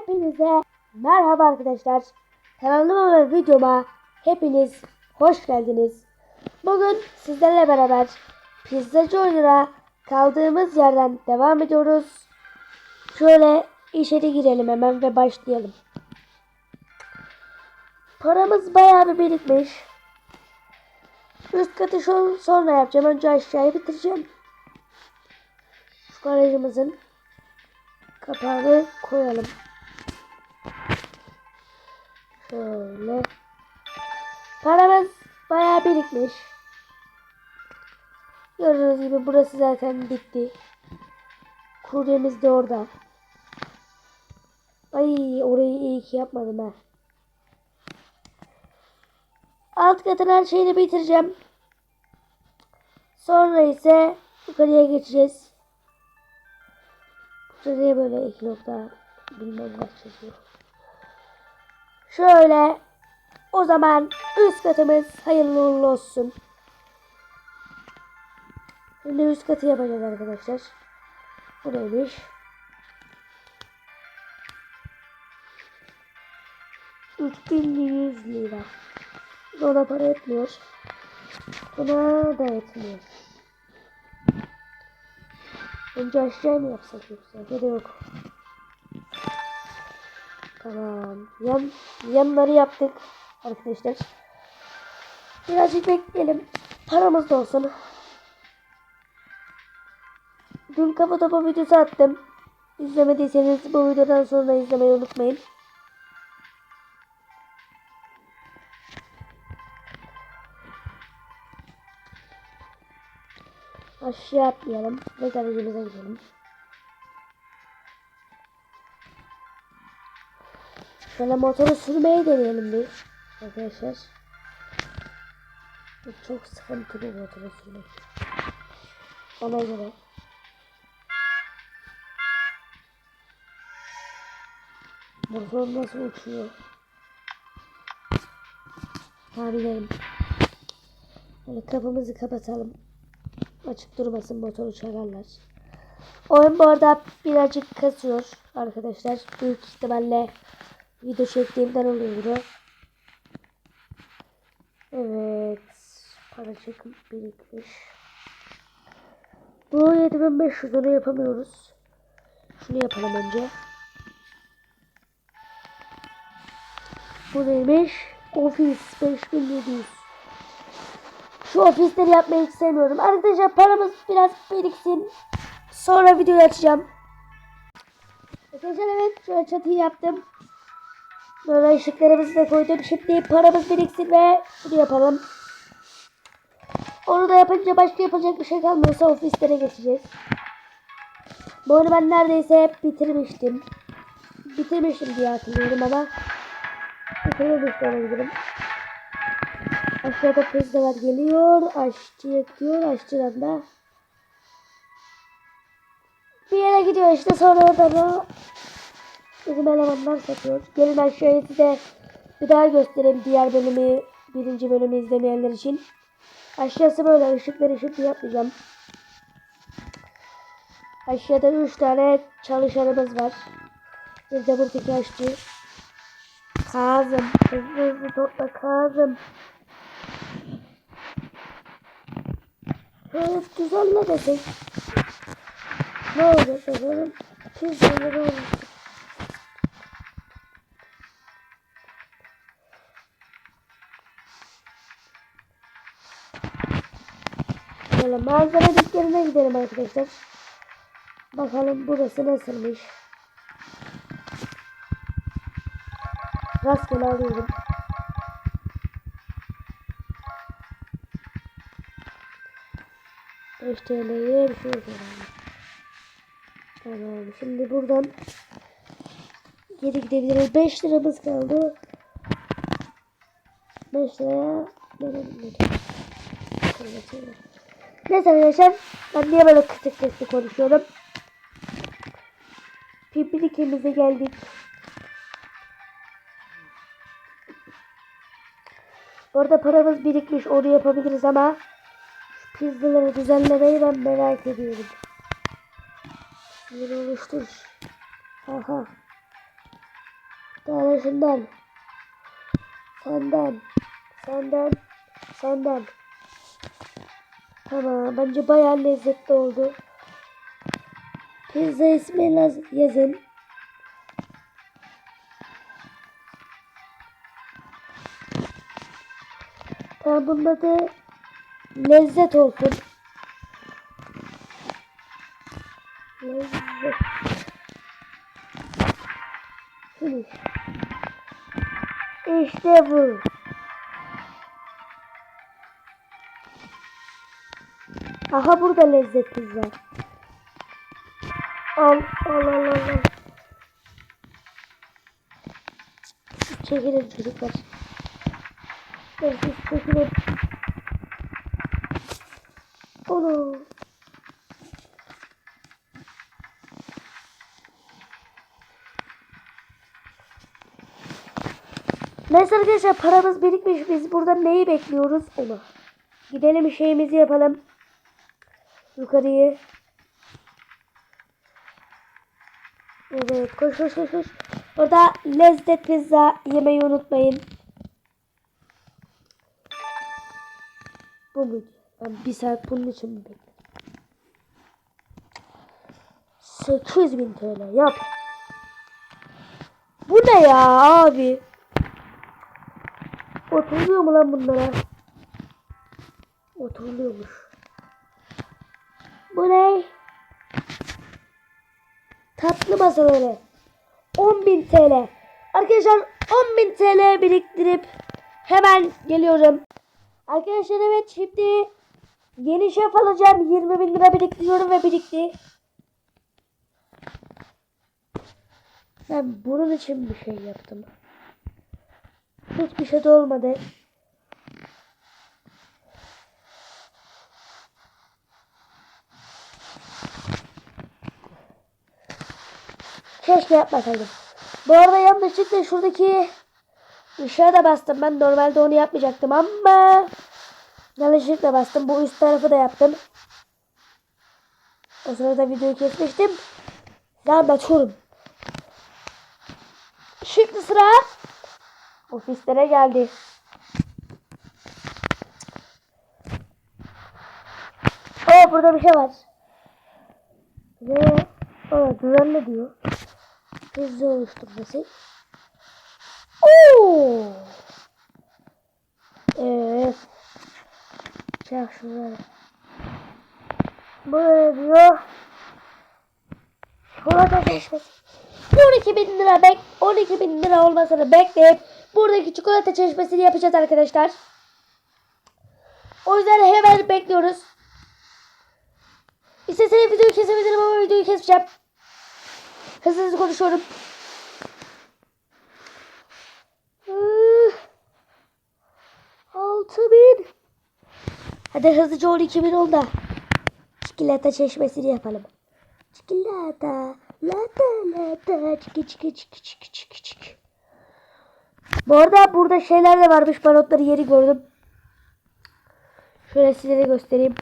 Hepinize merhaba arkadaşlar. Kanalıma ve videoma hepiniz hoş geldiniz. Bugün sizlerle beraber pizzacı oyununa kaldığımız yerden devam ediyoruz. Şöyle içeri girelim hemen ve başlayalım. Paramız bayağı bir birikmiş. Üst katı şu sonra yapacağım. Önce aşağıyı bitireceğim. Şu garajımızın kapağını koyalım. Şöyle. Paramız bayağı birikmiş. Gördüğünüz gibi burası zaten bitti. Kuryemiz de orada. Ay orayı iyi ki yapmadım ha. Alt katın her şeyini bitireceğim. Sonra ise yukarıya geçeceğiz. Şuraya böyle iki nokta bilmem kaç yazıyor. Şöyle o zaman üst katımız hayırlı uğurlu olsun. Şimdi üst katı yapacağız arkadaşlar. Bu neymiş? Üç yüz lira. Ona para etmiyor. Buna da etmiyor. Önce aşağı mı yapsak yoksa? Ya da yok. Tamam. Yan, yanları yaptık arkadaşlar. Birazcık bekleyelim. Paramız da olsun. Dün kafa topu videosu attım. İzlemediyseniz bu videodan sonra izlemeyi unutmayın. Aşağı atlayalım ve garajımıza gidelim. Şöyle motoru sürmeyi deneyelim bir arkadaşlar. Bu çok sıkıntılı motoru sürmek. Bana göre. Motor nasıl uçuyor? Tahmin Böyle kapımızı kapatalım. Açık durmasın motoru çağırlar. Oyun bu arada birazcık kasıyor arkadaşlar. Büyük ihtimalle video çektiğimden oluyor. Evet. Para çekim birikmiş. Bu 7500 onu yapamıyoruz. Şunu yapalım önce. Bu neymiş? Ofis 5700. Şu ofisleri yapmayı hiç sevmiyorum. Arkadaşlar paramız biraz biriksin. Sonra videoyu açacağım. Arkadaşlar evet şöyle çatıyı yaptım. Böyle ışıklarımızı da koydum. Şimdi paramız biriksin ve bunu yapalım. Onu da yapınca başka yapacak bir şey kalmıyorsa ofislere geçeceğiz. Bu oyunu ben neredeyse bitirmiştim. Bitirmiştim diye hatırlıyorum ama bitirmemiş de olabilirim. Aşağıda pizzalar geliyor. Aşçı yakıyor. Aşçıdan da bir yere gidiyor işte sonra da bizim elemanlar satıyor. Gelin aşağıya size bir daha göstereyim diğer bölümü birinci bölümü izlemeyenler için. Aşağısı böyle ışıkları ışıklı yapmayacağım. Aşağıda 3 tane çalışanımız var. Bir de buradaki aşçı. Kazım. Hızlı hızlı topla Kazım. Şöyle düzenle desek. Ne olacak bakalım. Pizzaları olur. Böyle malzeme dükkanına gidelim arkadaşlar. Bakalım burası nasılmış. Rastgele alıyorum. TL'ye bir şey koyalım. Tamam. Şimdi buradan geri gidebiliriz. 5 liramız kaldı. 5 liraya verelim. Neyse arkadaşlar ben niye böyle kısık kısık konuşuyorum. Pipirikimize geldik. Bu arada paramız birikmiş onu yapabiliriz ama şu pizzaları düzenlemeyi ben merak ediyorum. Yeni oluştur. Aha. Daha şundan. Senden. Senden. Senden. Tamam. Bence bayağı lezzetli oldu. Pizza ismi yaz- yazın. Tamam bunun adı lezzet olsun. Lezzet. İşte bu. Aha burada lezzet pizza. Al al al al. al. Çekilin çocuklar. Siz çekilin. Onu. Neyse arkadaşlar paramız birikmiş. Biz burada neyi bekliyoruz? Onu. Gidelim şeyimizi yapalım. Yukarıyı. Evet koş koş koş koş. Orada lezzet pizza yemeyi unutmayın. Bu muydu? Ben bir saat bunun için mi bekledim? 8000 TL yap. Bu ne ya abi? Oturuluyor mu lan bunlara? Oturuluyormuş. Bu ne? Tatlı masaları. 10.000 TL. Arkadaşlar 10.000 TL biriktirip hemen geliyorum. Arkadaşlar evet şimdi yeni şef alacağım. 20 bin lira biriktiriyorum ve birikti. Ben bunun için bir şey yaptım. Hiçbir şey de olmadı. Keşke yapmasaydım. Bu arada yanlışlıkla şuradaki ışığa da bastım. Ben normalde onu yapmayacaktım ama yanlışlıkla bastım. Bu üst tarafı da yaptım. O sırada videoyu kesmiştim. Size anlatıyorum. Şimdi sıra ofislere geldi. Oo burada bir şey var. Ve o düzenle diyor. Hızlı oluşturması. Oo. Evet. Çak şuraya. Böyle diyor. Çikolata çeşmesi. 12 bin lira bek 12 bin lira olmasını bekleyip buradaki çikolata çeşmesini yapacağız arkadaşlar. O yüzden hemen bekliyoruz. İsteseniz videoyu kesebilirim ama videoyu keseceğim. Hızlı hızlı konuşuyorum. Altı bin. Hadi hızlıca 12 bin ol da. Çikolata çeşmesini yapalım. Çikolata. Lata lata. Çiki çiki çiki çiki çiki çiki. Bu arada burada şeyler de varmış. Ben onları yeri gördüm. Şöyle size de göstereyim.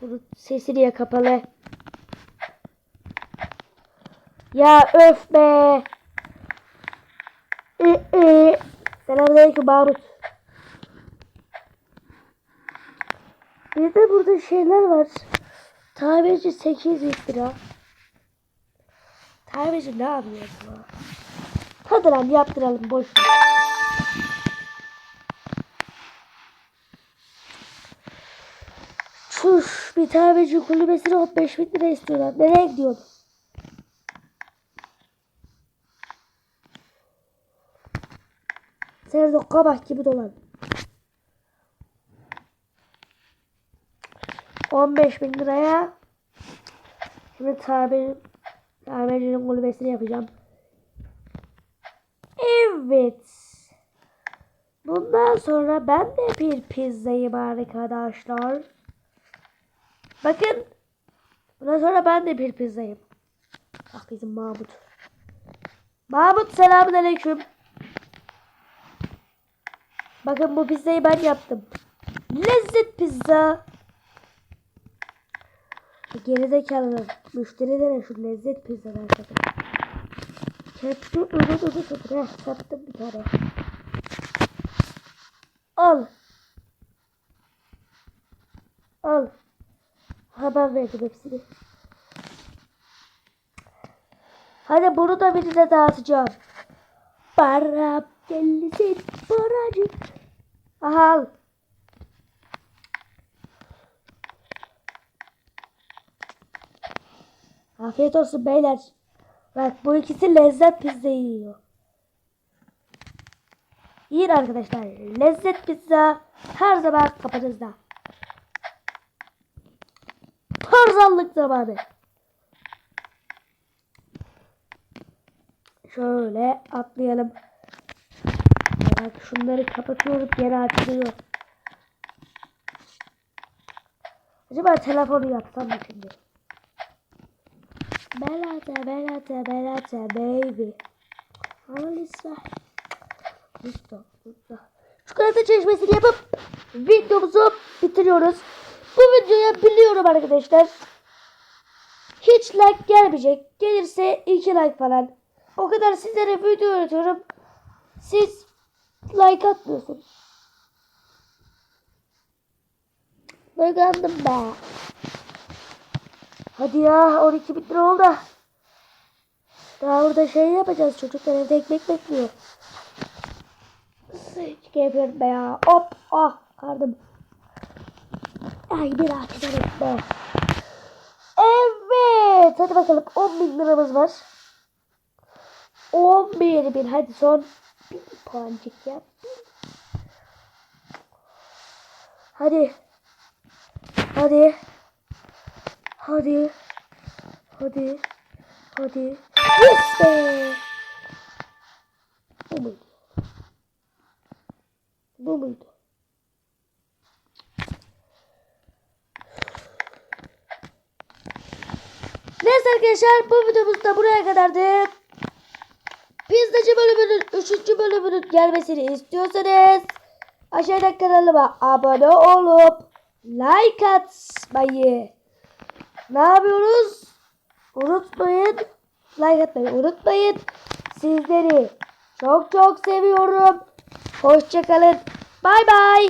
Bunun sesi niye kapalı? Ya öf be. Ee, ee. Selamünaleyküm Mahmut. Bir de burada şeyler var. Tamirci 800 lira. Tamirci ne yapıyor acaba? Hadi lan yaptıralım boş ver. Bir tamirci kulübesine 15 bin lira istiyorlar. Nereye gidiyorsun? Sen de kabak gibi dolan. 15 bin liraya şimdi tabir, tamircinin kulübesini yapacağım. Evet. Bundan sonra ben de bir pizzayım arkadaşlar. Bakın. Bundan sonra ben de bir pizzayım. Bak bizim Mahmut. Mahmut selamünaleyküm. Bakın bu pizzayı ben yaptım. Lezzet pizza. Gerizekalı müşterilere şu lezzet pizza arkadaşlar. Sattı, ıvı ıvı ıvı. Heh, sattım bir tane. Al. Al. Haber verdim hepsini. Hadi bunu da birine dağıtacağım. Para gelsin paracık. Al. Afiyet olsun beyler. Bak bu ikisi lezzet pizza yiyor. Yiyin arkadaşlar. Lezzet pizza her zaman kapınızda. Tarzanlık zamanı. Şöyle atlayalım. Bak şunları kapatıyorum geri açılıyor. Acaba telefonu yapsam mı şimdi? Belata, belata, belata, baby. Ama lütfen. Lütfen, lütfen. Çikolata çeşmesini yapıp videomuzu bitiriyoruz. Bu videoya biliyorum arkadaşlar. Hiç like gelmeyecek. Gelirse 2 like falan. O kadar sizlere video öğretiyorum. Siz like atmıyorsunuz. Duygulandım be. Hadi ya 12 bin lira oldu. Daha burada şey yapacağız. Çocuklar evde ekmek bekliyor. Sıçk yapıyorum be ya. Hop ah kardım. Ay bir açalım be. Evet. Hadi bakalım 10 bin liramız var. 11 bin. Hadi son bir puancık yap. Hadi. Hadi. Hadi. Hadi. Hadi. Yes be. Bu muydu? Bu muydu? Neyse arkadaşlar bu videomuz da buraya kadardı. Pizzacı bölümünün 3. bölümünün gelmesini istiyorsanız aşağıda kanalıma abone olup like atmayı ne yapıyoruz? Unutmayın. Like atmayı unutmayın. Sizleri çok çok seviyorum. Hoşçakalın. Bay bay.